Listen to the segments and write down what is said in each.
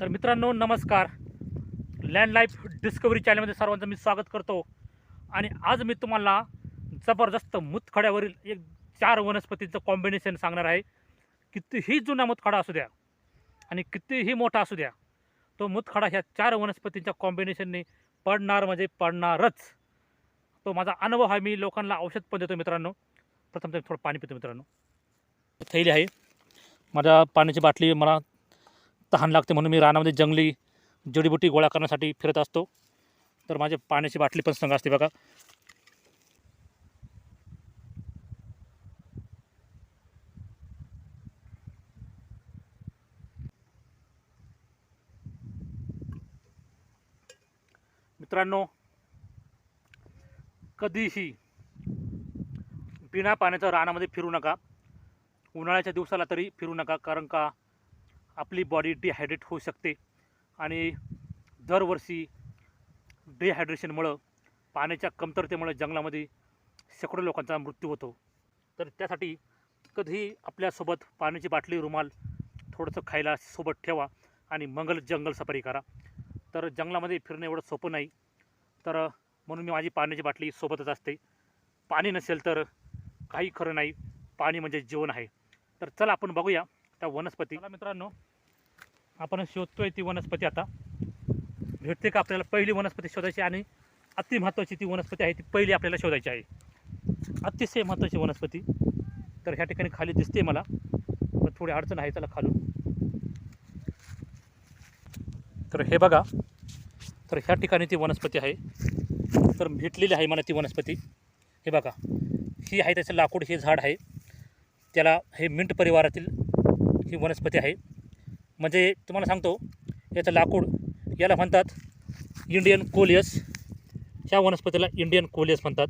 तर मित्रांनो नमस्कार. लँड लाईफ डिस्कवरी चॅनलमध्ये सर्वांचं मी स्वागत करतो. आणि आज मी तुम्हाला जबरदस्त मुतखड्यावरील एक चार वनस्पतीचं कॉम्बिनेशन सांगणार आहे. कितीही जुना मुतखडा असू द्या आणि कितीही मोठा असू द्या तो मुतखडा ह्या चार वनस्पतींच्या कॉम्बिनेशनने पडणार म्हणजे पडणारच. तो माझा अनुभव आहे मी लोकांना औषध पण देतो मित्रांनो. प्रथम थोडं पाणी पितो मित्रांनो. थैली आहे. माझ्या पाण्याची बाटली मला तहान लागते म्हणून मी रानामध्ये जंगली जडीबुटी गोळा करण्यासाठी फिरत असतो. तर माझे पाण्याची बाटली पण संघ असते बघा. मित्रांनो कधीही बिना पाण्याचं रानामध्ये फिरू नका. उन्हाळ्याच्या दिवसाला तरी फिरू नका कारण का? आपली बॉडी डिहायड्रेट होऊ शकते. आणि दरवर्षी डिहायड्रेशनमुळं पाण्याच्या कमतरतेमुळे जंगलामध्ये शेकडो लोकांचा मृत्यू होतो. तर त्यासाठी कधीही आपल्यासोबत पाण्याची बाटली रुमाल थोडंसं खायला सोबत ठेवा आणि मंगल जंगल सफारी करा. तर जंगलामध्ये फिरणं एवढं सोपं नाही. तर म्हणून मी माझी पाण्याची बाटली सोबतच असते. पाणी नसेल तर काही खरं नाही. पाणी म्हणजे जीवन आहे. तर चला आपण बघूया त्या वनस्पती. मित्रांनो आपण शोधतोय ती वनस्पती आता. भेटते का आपल्याला? पहिली वनस्पती शोधायची आणि अति महत्त्वाची ती वनस्पती आहे ती पहिली आपल्याला शोधायची आहे. अतिशय महत्त्वाची वनस्पती. तर ह्या ठिकाणी खाली दिसते मला. पण थोडी अडचण आहे त्याला खालून. तर हे बघा. तर ह्या ठिकाणी ती वनस्पती आहे. तर भेटलेली आहे मला ती वनस्पती. हे बघा. ही आहे त्याचं लाकूड हे झाड आहे. त्याला हे मिंट परिवारातील ही वनस्पती आहे. म्हणजे तुम्हाला सांगतो याचं लाकूड याला म्हणतात इंडियन कोलियस ह्या वनस्पतीला इंडियन कोलियस म्हणतात.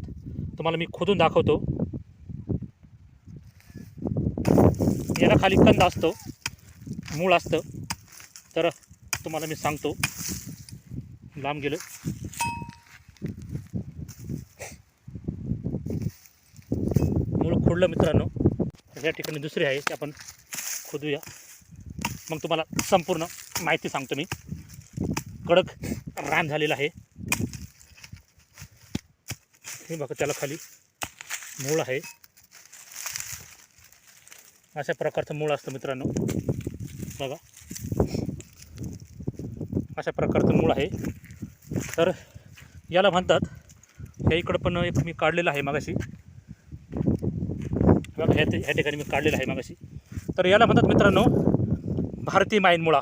तुम्हाला मी खोदून दाखवतो. याला खाली कंद असतो मूळ असतं. तर तुम्हाला मी सांगतो. लांब गेलं. मूळ खोडलं मित्रांनो. या ठिकाणी दुसरी आहे ते आपण खोदूया. मग तुम्हाला संपूर्ण माहिती सांगतो मी. कडक रान झालेलं आहे. हे बघा त्याला खाली मूळ आहे. अशा प्रकारचं मूळ असतं मित्रांनो. बघा. अशा प्रकारचं मूळ आहे. तर याला म्हणतात ह्या इकडं पण एक मी काढलेलं आहे मागाशी. बघा ह्या ह्या ठिकाणी मी काढलेलं आहे मागाशी. तर याला म्हणतात मित्रांनो भारतीय माईनमुळा.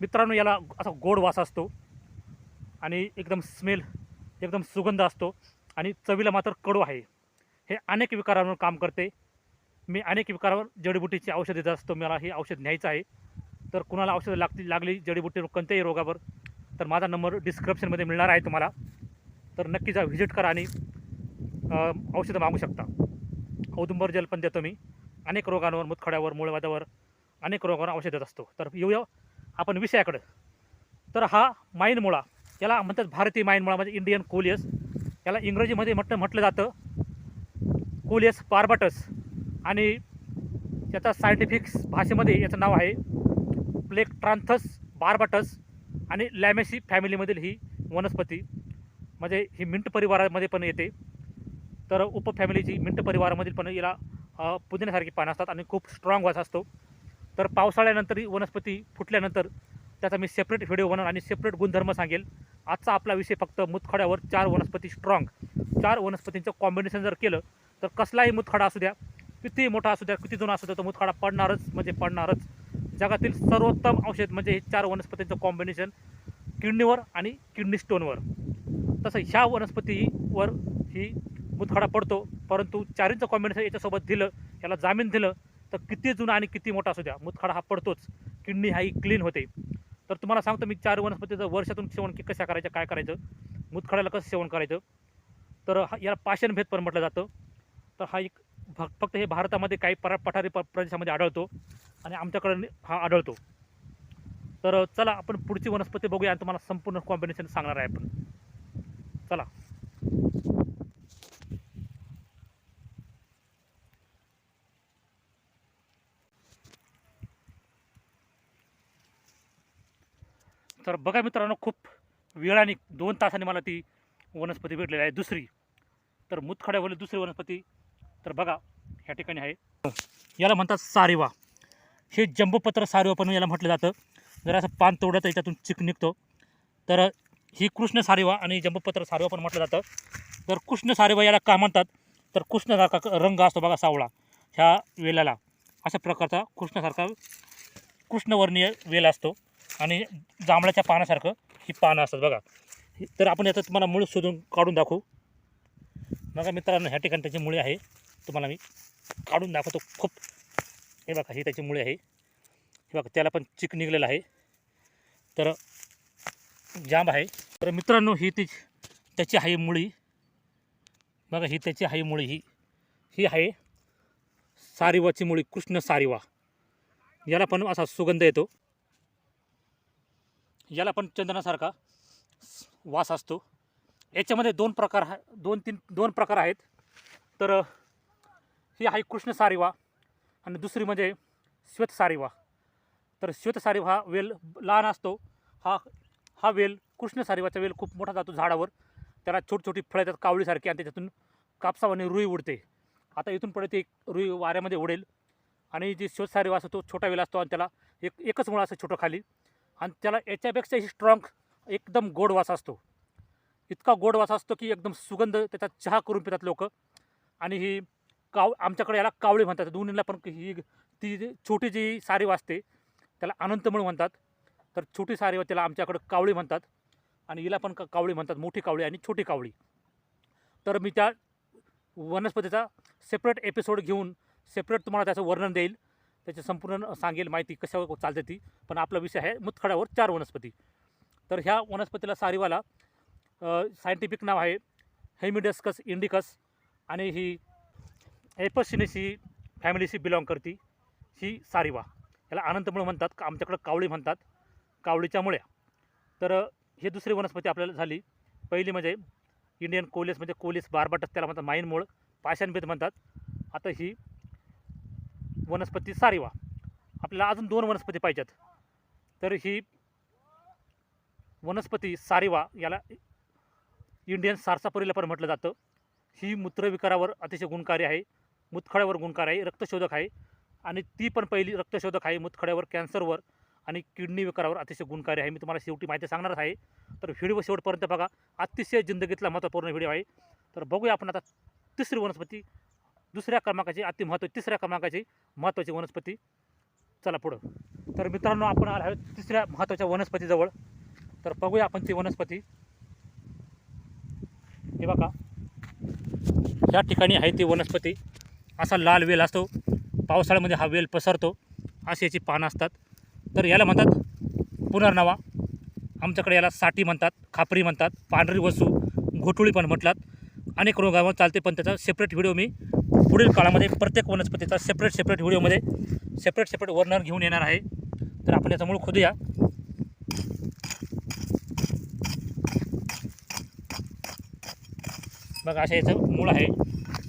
मित्रांनो याला असा गोड वास असतो आणि एकदम स्मेल एकदम सुगंध असतो आणि चवीला मात्र कडू आहे. हे अनेक विकारांवर काम करते. मी अनेक विकारावर जडीबुटीची औषध देत असतो. मला हे औषध न्यायचं आहे. तर कुणाला औषधं लागतील लागली जडीबुटी कोणत्याही रोगावर तर माझा नंबर डिस्क्रिप्शनमध्ये मिळणार आहे तुम्हाला. तर नक्की जा व्हिजिट करा आणि औषधं मागू शकता. औदुंबर जल पण देतो मी. अनेक रोगांवर मुतखड्यावर मूळवादावर अनेक रोगांवर औषध देत असतो. तर येऊया आपण विषयाकडं. तर हा माईनमुळा याला म्हणतात भारतीय माईनमुळा म्हणजे इंडियन कोलियस. याला इंग्रजीमध्ये म्हटलं म्हटलं जातं कोलियस पार्बाटस. आणि त्याचा सायंटिफिक भाषेमध्ये याचं नाव आहे प्लेक्ट्रांथस बारबटस आणि लॅमेसी फॅमिलीमधील ही वनस्पती. म्हणजे ही मिंट परिवारामध्ये पण येते. तर उपफॅमिलीची मिंट परिवारामधील पण याला पुदिन्यासारखी पानं असतात आणि खूप स्ट्रॉंग वास असतो. तर पावसाळ्यानंतर ही वनस्पती फुटल्यानंतर त्याचा मी सेपरेट व्हिडिओ बनवून आणि सेपरेट गुणधर्म सांगेल. आजचा आपला विषय फक्त मुतखड्यावर चार वनस्पती स्ट्रॉंग चार वनस्पतींचं कॉम्बिनेशन जर केलं तर कसलाही मुतखडा असू द्या किती मोठा असू द्या किती जुना असू द्या तो मुतखडा पडणारच म्हणजे पडणारच. जगातील सर्वोत्तम औषध म्हणजे हे चार वनस्पतींचं कॉम्बिनेशन किडनीवर आणि किडनी स्टोनवर तसं ह्या वनस्पतीवर ही मुतखडा पडतो. परंतु चारींचं कॉम्बिनेशन याच्यासोबत दिलं याला जामीन दिलं तर किती जुना आणि किती मोठा असू द्या. मुतखडा हा पडतोच. किडनी हाही क्लीन होते. तर तुम्हाला सांगतो मी चार वनस्पतीचं वर्षातून सेवन की कशा करायचं काय करायचं? मुतखड्याला कसं सेवन करायचं? तर हा याला पाषाणभेद पण म्हटलं जातं. तर हा एक फक्त हे भारतामध्ये काही परा पठारी प प्रदेशामध्ये आढळतो आणि आमच्याकडे हा आढळतो. तर चला आपण पुढची वनस्पती बघूया आणि तुम्हाला संपूर्ण कॉम्बिनेशन सांगणार आहे आपण. चला. तर बघा मित्रांनो खूप वेळाने दोन तासाने मला ती वनस्पती भेटलेली आहे. दुसरी तर मुतखड्यावरील दुसरी वनस्पती तर बघा ह्या ठिकाणी आहे. याला म्हणतात सारेवा. हे जंबपत्र सारेवा पण याला म्हटलं जातं. जर असं पान तोडलं तर याच्यातून चिक निघतो. तर ही कृष्ण सारेवा आणि जंबपत्र सारेवा पण म्हटलं जातं. तर कृष्ण सारेवा याला का म्हणतात? तर कृष्णासारखा क- रंग असतो बघा सावळा. ह्या वेलाला. अशा प्रकारचा कृष्णासारखा कृष्णवर्णीय वेल असतो. आणि जांभळाच्या पानासारखं ही पानं असतात बघा. तर आपण याचं तुम्हाला मूळ शोधून काढून दाखवू. बघा मित्रांनो ह्या ठिकाणी त्याची मुळे आहे. तुम्हाला मी काढून दाखवतो खूप. हे बघा ही त्याची मुळे आहे. हे बघा त्याला पण चिक निघलेलं आहे. तर जांब आहे. तर मित्रांनो ही ती त्याची आहे मुळी. बघा ही त्याची आहे मुळी. ही ही आहे सारिवाची मुळी कृष्ण सारिवा. याला पण असा सुगंध येतो. याला पण चंदनासारखा वास असतो. याच्यामध्ये दोन प्रकार हा दोन तीन दोन प्रकार आहेत. तर ही आहे कृष्ण सारिवा आणि दुसरी म्हणजे श्वेत सारिवा. तर श्वेत सारिवा हा वेल लहान असतो. हा हा वेल कृष्ण सारिवाचा वेल खूप मोठा जातो झाडावर. त्याला छोटी छोटी फळं येतात कावळीसारखी आणि त्याच्यातून कापसावाने रुई उडते. आता इथून पुढे ती रुई वाऱ्यामध्ये उडेल. आणि जी श्वेत सारिवा असतो तो छोटा वेल असतो आणि त्याला एक एकच मुळं असं छोटं खाली. आणि त्याला याच्यापेक्षाही स्ट्रॉंग एकदम गोड वास असतो. इतका गोड वास असतो की एकदम सुगंध त्याचा चहा करून पितात लोक. आणि ही काव आमच्याकडे याला कावळी म्हणतात. दोन्हीला पण ही ती छोटी जी सारी वाजते त्याला अनंतमळ म्हणतात. तर छोटी सारी त्याला आमच्याकडं कावळी म्हणतात. आणि हिला पण का- कावळी म्हणतात. मोठी कावळी आणि छोटी कावळी. तर मी त्या वनस्पतीचा सेपरेट एपिसोड घेऊन सेपरेट तुम्हाला त्याचं वर्णन देईल. त्याची संपूर्ण सांगेल माहिती कशावर चालते ती पण आपला विषय आहे मुतखड्यावर चार वनस्पती. तर ह्या वनस्पतीला सारीवाला सायंटिफिक नाव आहे हेमिडस्कस इंडिकस आणि ही एपसिनेसी फॅमिलीशी बिलॉंग करते ही सारीवा. याला अनंतमुळे म्हणतात का आमच्याकडं कावळी म्हणतात कावळीच्या मुळ्या. तर हे दुसरी वनस्पती आपल्याला झाली पहिली म्हणजे इंडियन कोलेस म्हणजे कोलिस बारबाटस त्याला म्हणतात माईनमूळ पाषाणभेद म्हणतात. आता ही वनस्पती सारिवा. आपल्याला अजून दोन वनस्पती पाहिजेत. तर ही वनस्पती सारिवा याला इंडियन सारसापरीला पण म्हटलं जातं. ही मूत्रविकारावर अतिशय गुणकारी आहे. मुतखड्यावर गुणकारी आहे. रक्तशोधक आहे. आणि ती पण पहिली रक्तशोधक आहे. मुतखड्यावर कॅन्सरवर आणि किडनी विकारावर अतिशय गुणकारी आहे. मी तुम्हाला शेवटी माहिती सांगणारच आहे. तर व्हिडिओ शेवटपर्यंत बघा. अतिशय जिंदगीतला महत्त्वपूर्ण व्हिडिओ आहे. तर बघूया आपण आता तिसरी वनस्पती दुसऱ्या क्रमांकाची अति महत्त्व तिसऱ्या क्रमांकाची महत्त्वाची वनस्पती. चला पुढं. तर मित्रांनो आपण आलो आहोत तिसऱ्या महत्त्वाच्या वनस्पतीजवळ. तर बघूया आपण ती वनस्पती. हे बघा. या ठिकाणी आहे ती वनस्पती. असा लाल वेल असतो. पावसाळ्यामध्ये हा वेल पसरतो. अशी याची पानं असतात. तर याला म्हणतात पुनर्नवा. आमच्याकडे याला साठी म्हणतात खापरी म्हणतात पांढरी वसू घोटुळी पण म्हटलात. अनेक रोगावर चालते पण त्याचा सेपरेट व्हिडिओ मी पुढील काळामध्ये प्रत्येक वनस्पतीचा सेपरेट सेपरेट व्हिडिओमध्ये सेपरेट सेपरेट वर्णन घेऊन येणार आहे. तर आपण याचा मूळ खोदूया. बघा असे याचं मूळ आहे.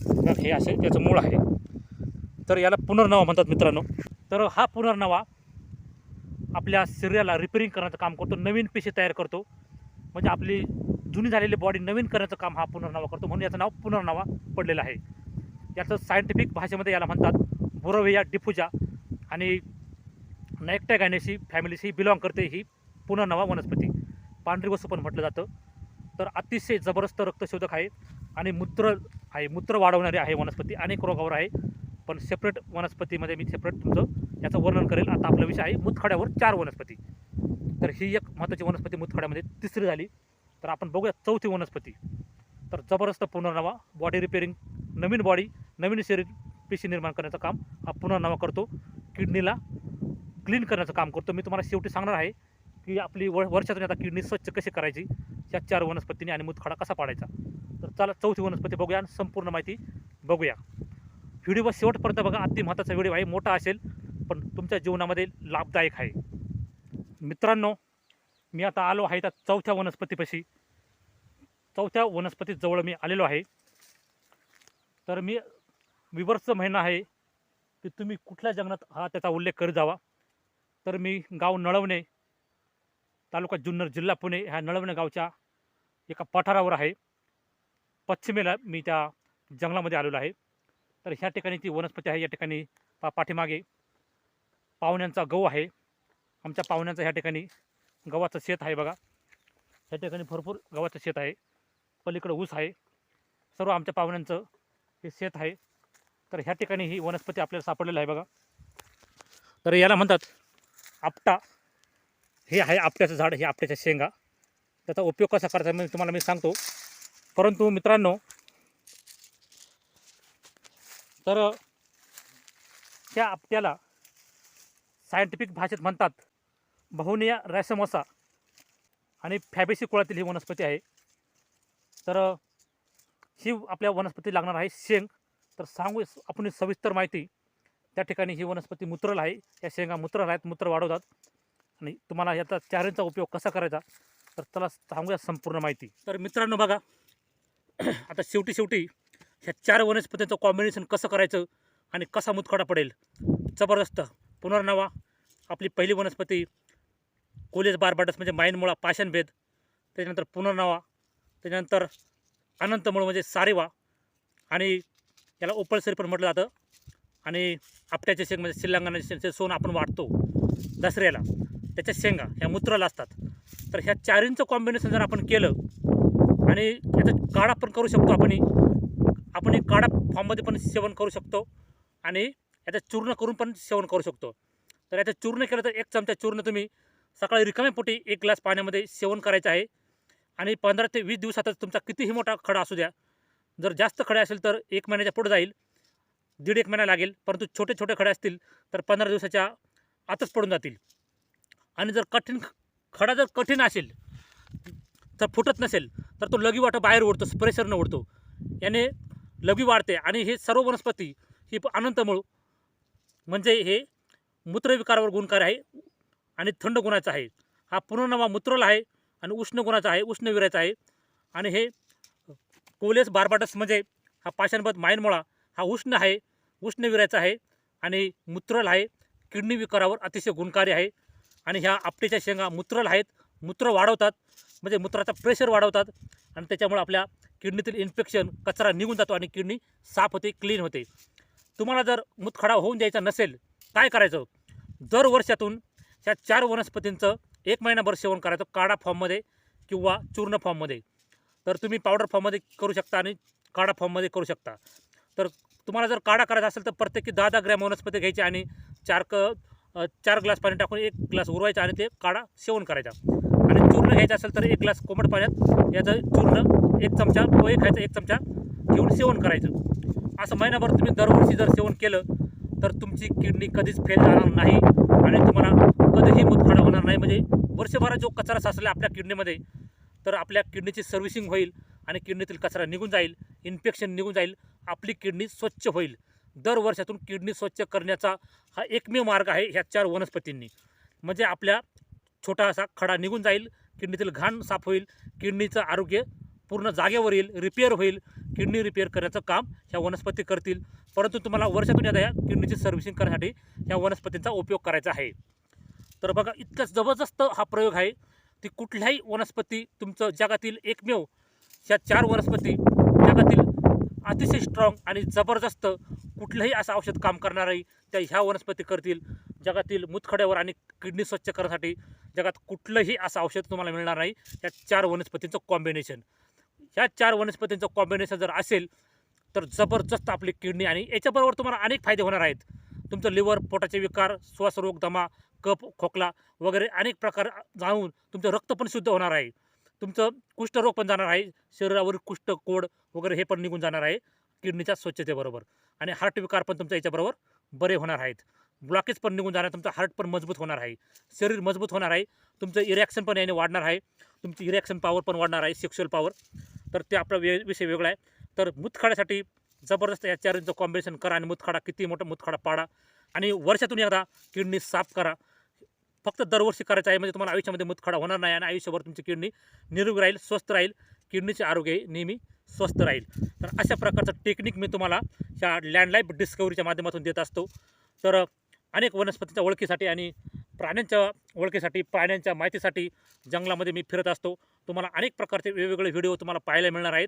बघ हे असे त्याचं मूळ आहे. तर याला पुनर्नवा म्हणतात मित्रांनो. तर हा पुनर्नवा आपल्या शरीराला रिपेरिंग करण्याचं काम करतो नवीन पेशी तयार करतो. म्हणजे आपली जुनी झालेली बॉडी नवीन करण्याचं काम हा पुनर्नवा करतो. म्हणून याचं नाव पुनर्नवा पडलेलं आहे. याचं सायंटिफिक भाषेमध्ये याला म्हणतात बुरोविया डिफुजा. आणि नायकट्या गायनेशी फॅमिलीशी बिलॉंग करते ही पुनर्नवा वनस्पती. पांढरी वस्तू पण म्हटलं जातं. तर अतिशय जबरदस्त रक्तशोधक आहे आणि मूत्र आहे मूत्र वाढवणारी आहे वनस्पती. अनेक रोगावर आहे पण सेपरेट वनस्पतीमध्ये मी सेपरेट तुमचं याचं वर्णन करेल. आता आपला विषय आहे मुतखड्यावर चार वनस्पती. तर ही एक महत्त्वाची वनस्पती मुतखड्यामध्ये तिसरी झाली. तर आपण बघूया चौथी वनस्पती. तर जबरदस्त पुनर्नवा बॉडी रिपेरिंग नवीन बॉडी नवीन शरीर पेशी निर्माण करण्याचं काम हा पुनर्नवा करतो. किडनीला क्लीन करण्याचं काम करतो. मी तुम्हाला शेवटी सांगणार आहे की आपली व वर्षातून आता किडनी स्वच्छ कशी करायची या चार वनस्पतीने आणि मुतखडा कसा पाडायचा. तर चला चौथी वनस्पती बघूया आणि संपूर्ण माहिती बघूया. व्हिडिओ शेवटपर्यंत बघा अति महत्त्वाचा व्हिडिओ आहे मोठा असेल पण तुमच्या जीवनामध्ये लाभदायक आहे. मित्रांनो मी आता आलो आहे त्या चौथ्या वनस्पतीपाशी. चौथ्या वनस्पतीजवळ मी आलेलो आहे. तर मी विवर्ष महिना आहे की तुम्ही कुठल्या जंगलात हा त्याचा उल्लेख करीत जावा. तर मी गाव नळवणे तालुका जुन्नर जिल्हा पुणे ह्या नळवणे गावच्या एका पठारावर आहे. पश्चिमेला मी त्या जंगलामध्ये आलेलो आहे. तर ह्या ठिकाणी ती वनस्पती आहे या ठिकाणी पा पाठीमागे पाहुण्यांचा गहू आहे. आमच्या पाहुण्यांचा ह्या ठिकाणी गव्हाचं शेत आहे बघा. ह्या ठिकाणी भरपूर गव्हाचं शेत आहे. पलीकडं ऊस आहे. सर्व आमच्या पाहुण्यांचं हे शेत आहे. तर ह्या ठिकाणी ही वनस्पती आपल्याला सापडलेली आहे बघा. तर याला म्हणतात आपटा. हे आहे आपट्याचं झाड हे आपट्याच्या शेंगा. त्याचा उपयोग कसा करायचा मी तुम्हाला मी सांगतो. परंतु मित्रांनो तर त्या आपट्याला सायंटिफिक भाषेत म्हणतात बहुनिया रॅसमोसा आणि फॅबेसी कुळातील ही वनस्पती आहे. तर ही आपल्या वनस्पती लागणार आहे शेंग. तर सांगू आपण सविस्तर माहिती. त्या ठिकाणी ही वनस्पती मूत्रल आहे. या शेंगा मूत्रल आहेत मूत्र वाढवतात. आणि तुम्हाला याचा चारेंचा उपयोग कसा करायचा? तर त्याला सांगूया संपूर्ण माहिती. तर मित्रांनो बघा आता शेवटी शेवटी ह्या चार वनस्पतींचं कॉम्बिनेशन कसं करायचं आणि कसा मुतखडा पडेल? जबरदस्त. पुनर्नवा. आपली पहिली वनस्पती कोलेज बारबाटस म्हणजे माईनमुळा पाषाणभेद. त्याच्यानंतर पुनर्नवा. त्याच्यानंतर अनंतमुळ म्हणजे सारेवा आणि याला ओपळसरी पण म्हटलं जातं. आणि आपट्याचे शेंग म्हणजे शिल्लांगाने शेंग सोन आपण वाटतो दसऱ्याला त्याच्या शेंगा ह्या मूत्राला असतात. तर ह्या चारींचं कॉम्बिनेशन जर आपण केलं आणि याचा काढा पण करू शकतो आपण आपण एक काढा फॉर्ममध्ये पण सेवन करू शकतो. आणि याचं चूर्ण करून पण सेवन करू शकतो. तर याचं चूर्ण केलं तर एक चमचा चूर्ण तुम्ही सकाळी रिकाम्या पोटी एक ग्लास पाण्यामध्ये सेवन करायचं आहे. आणि पंधरा ते वीस दिवसातच तुमचा कितीही मोठा खडा असू द्या जर जास्त खडे असेल तर एक महिन्याच्या पुढे जाईल दीड एक महिना लागेल परंतु छोटे छोटे खडे असतील तर पंधरा दिवसाच्या आतच पडून जातील. आणि जर कठीण खडा जर कठीण असेल तर फुटत नसेल तर तो लगी वाटा बाहेर उडतो प्रेशरनं उडतो याने लगी वाढते आणि हे सर्व वनस्पती ही अनंतमूळ म्हणजे हे मूत्रविकारावर गुणकार आहे आणि थंड गुणाचा आहे. हा पुनर्नवा मूत्रल आहे. आणि उष्ण गुणाचा आहे? उष्ण विरायचं आहे. आणि हे कोलेस बारबाटस म्हणजे हा पाषाणबद्ध मायनमुळा हा उष्ण आहे. उष्ण विरायचा आहे. आणि मूत्रल आहे. किडनी विकारावर अतिशय गुणकारी आहे. आणि ह्या आपटेच्या शेंगा मूत्रल आहेत. मूत्र वाढवतात. म्हणजे मूत्राचा प्रेशर वाढवतात. आणि त्याच्यामुळे आपल्या किडनीतील इन्फेक्शन कचरा निघून जातो आणि किडनी साफ होते क्लीन होते. तुम्हाला जर मूतखडा होऊन द्यायचा नसेल काय करायचं? दर वर्षातून ह्या चार वनस्पतींचं एक महिनाभर सेवन करायचं काढा फॉर्ममध्ये किंवा चूर्ण फॉर्ममध्ये. तर तुम्ही पावडर फॉर्ममध्ये करू शकता आणि काढा फॉर्ममध्ये करू शकता. तर तुम्हाला जर काढा करायचा असेल तर प्रत्येकी दहा दहा ग्रॅम वनस्पती घ्यायची आणि चार क चार ग्लास पाणी टाकून एक ग्लास उरवायचा आणि ते काढा सेवन करायचा. आणि चूर्ण घ्यायचं असेल तर एक ग्लास कोमट पाण्यात याचं चूर्ण एक चमचा पोहे खायचं एक चमचा घेऊन सेवन करायचं. असं महिनाभर तुम्ही दरवर्षी जर सेवन केलं तर तुमची किडनी कधीच फेल जाणार नाही आणि तुम्हाला कधीही मुतखडा होणार नाही. म्हणजे वर्षभरात जो कचरा साचला आपल्या किडनीमध्ये तर आपल्या किडनीची सर्व्हिसिंग होईल आणि किडनीतील कचरा निघून जाईल इन्फेक्शन निघून जाईल आपली किडनी स्वच्छ होईल. दर वर्षातून किडनी स्वच्छ करण्याचा हा एकमेव मार्ग आहे ह्या चार वनस्पतींनी. म्हणजे आपल्या छोटा असा खडा निघून जाईल किडनीतील घाण साफ होईल किडनीचं आरोग्य पूर्ण जागेवर येईल रिपेअर होईल. किडनी रिपेअर करण्याचं काम ह्या वनस्पती करतील. परंतु तुम्हाला वर्षातून या किडनीची सर्व्हिसिंग करण्यासाठी ह्या वनस्पतींचा उपयोग करायचा आहे. तर बघा इतकं जबरदस्त हा प्रयोग आहे. ती कुठल्याही वनस्पती तुमचं जगातील एकमेव ह्या चार वनस्पती जगातील अतिशय स्ट्रॉंग आणि जबरदस्त कुठलंही असं औषध काम करणारही त्या ह्या वनस्पती करतील. जगातील मुतखड्यावर आणि किडनी स्वच्छ करण्यासाठी जगात कुठलंही असं औषध तुम्हाला मिळणार नाही. या चार वनस्पतींचं कॉम्बिनेशन ह्या चार वनस्पतींचं कॉम्बिनेशन जर असेल तर जबरदस्त आपली किडनी आणि याच्याबरोबर तुम्हाला अनेक फायदे होणार आहेत. तुमचं लिव्हर पोटाचे विकार श्वासरोग दमा कप खोकला वगैरे अनेक प्रकार जाऊन तुमचं रक्त पण शुद्ध होणार आहे. तुमचं कुष्ठरोग पण जाणार आहे. शरीरावर कुष्ठ कोड वगैरे हे पण निघून जाणार आहे. किडनीच्या स्वच्छतेबरोबर. आणि हार्ट विकार पण तुमच्या याच्याबरोबर बरे होणार आहेत. ब्लॉकेज पण निघून जाणार तुमचं हार्ट पण मजबूत होणार आहे. शरीर मजबूत होणार आहे. तुमचं इरॅक्शन पण याने वाढणार आहे. तुमची इरॅक्शन पॉवर पण वाढणार आहे सेक्शुअल पॉवर तर ते आपला वे विषय वेगळा आहे. तर मुतखाड्यासाठी जबरदस्त या चारचं कॉम्बिनेशन करा आणि मुतखाडा किती मोठा मुतखाडा पाडा. आणि वर्षातून एकदा किडनी साफ करा. फक्त दरवर्षी करायचं आहे. म्हणजे तुम्हाला आयुष्यामध्ये मुतखडा होणार नाही आणि आयुष्यभर तुमची किडनी निरोगी राहील स्वस्थ राहील. किडनीचे आरोग्य नेहमी स्वस्थ राहील. तर अशा प्रकारचं टेक्निक मी तुम्हाला ह्या लँडलाईफ डिस्कवरीच्या माध्यमातून देत असतो. तर अनेक वनस्पतींच्या ओळखीसाठी आणि प्राण्यांच्या ओळखीसाठी प्राण्यांच्या माहितीसाठी जंगलामध्ये मी फिरत असतो. तुम्हाला अनेक प्रकारचे वेगवेगळे व्हिडिओ तुम्हाला पाहायला मिळणार आहेत.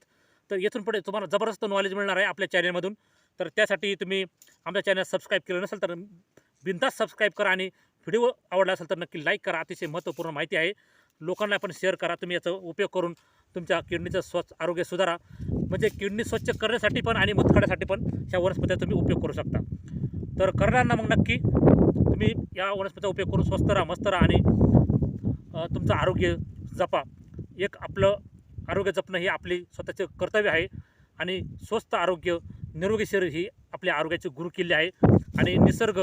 तर येथून पुढे तुम्हाला जबरदस्त नॉलेज मिळणार आहे आपल्या चॅनलमधून तर त्यासाठी तुम्ही आमच्या चॅनल सबस्क्राईब केलं नसेल तर बिनधास्त सबस्क्राईब करा आणि व्हिडिओ आवडला असेल तर नक्की लाईक करा. अतिशय महत्त्वपूर्ण माहिती आहे. लोकांना पण शेअर करा. तुम्ही याचा उपयोग करून तुमच्या किडनीचं स्वच्छ आरोग्य सुधारा. म्हणजे किडनी स्वच्छ करण्यासाठी पण आणि मुतखड्यासाठी पण ह्या वनस्पतीचा तुम्ही उपयोग करू शकता. तर करणारांना मग नक्की. तुम्ही या वनस्पतीचा उपयोग करून स्वस्त राहा मस्त राहा आणि तुमचं आरोग्य जपा. एक आपलं आरोग्य जपणं हे आपली स्वतःचे कर्तव्य आहे. आणि स्वस्थ आरोग्य निरोगी शरीर ही आपल्या आरोग्याची गुरुकिल्ली आहे. आणि निसर्ग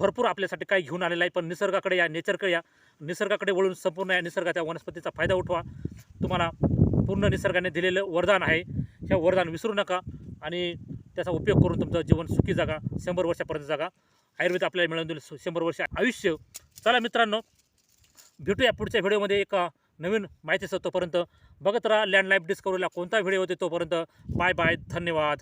भरपूर आपल्यासाठी काही घेऊन आलेला आहे पण निसर्गाकडे या नेचरकडे या. निसर्गाकडे वळून संपूर्ण या निसर्गाच्या वनस्पतीचा फायदा उठवा. तुम्हाला पूर्ण निसर्गाने दिलेलं वरदान आहे. हे वरदान विसरू नका आणि त्याचा उपयोग करून तुमचं जीवन सुखी जागा शंभर वर्षापर्यंत जागा. आयुर्वेद आपल्याला मिळवून देईल शंभर वर्ष आयुष्य. चला मित्रांनो भेटूया पुढच्या व्हिडिओमध्ये एका नवीन माहितीसह तोपर्यंत. बघत राहा लँड लाईफ डिस्कवरीला कोणता व्हिडिओ होते तोपर्यंत. बाय बाय धन्यवाद.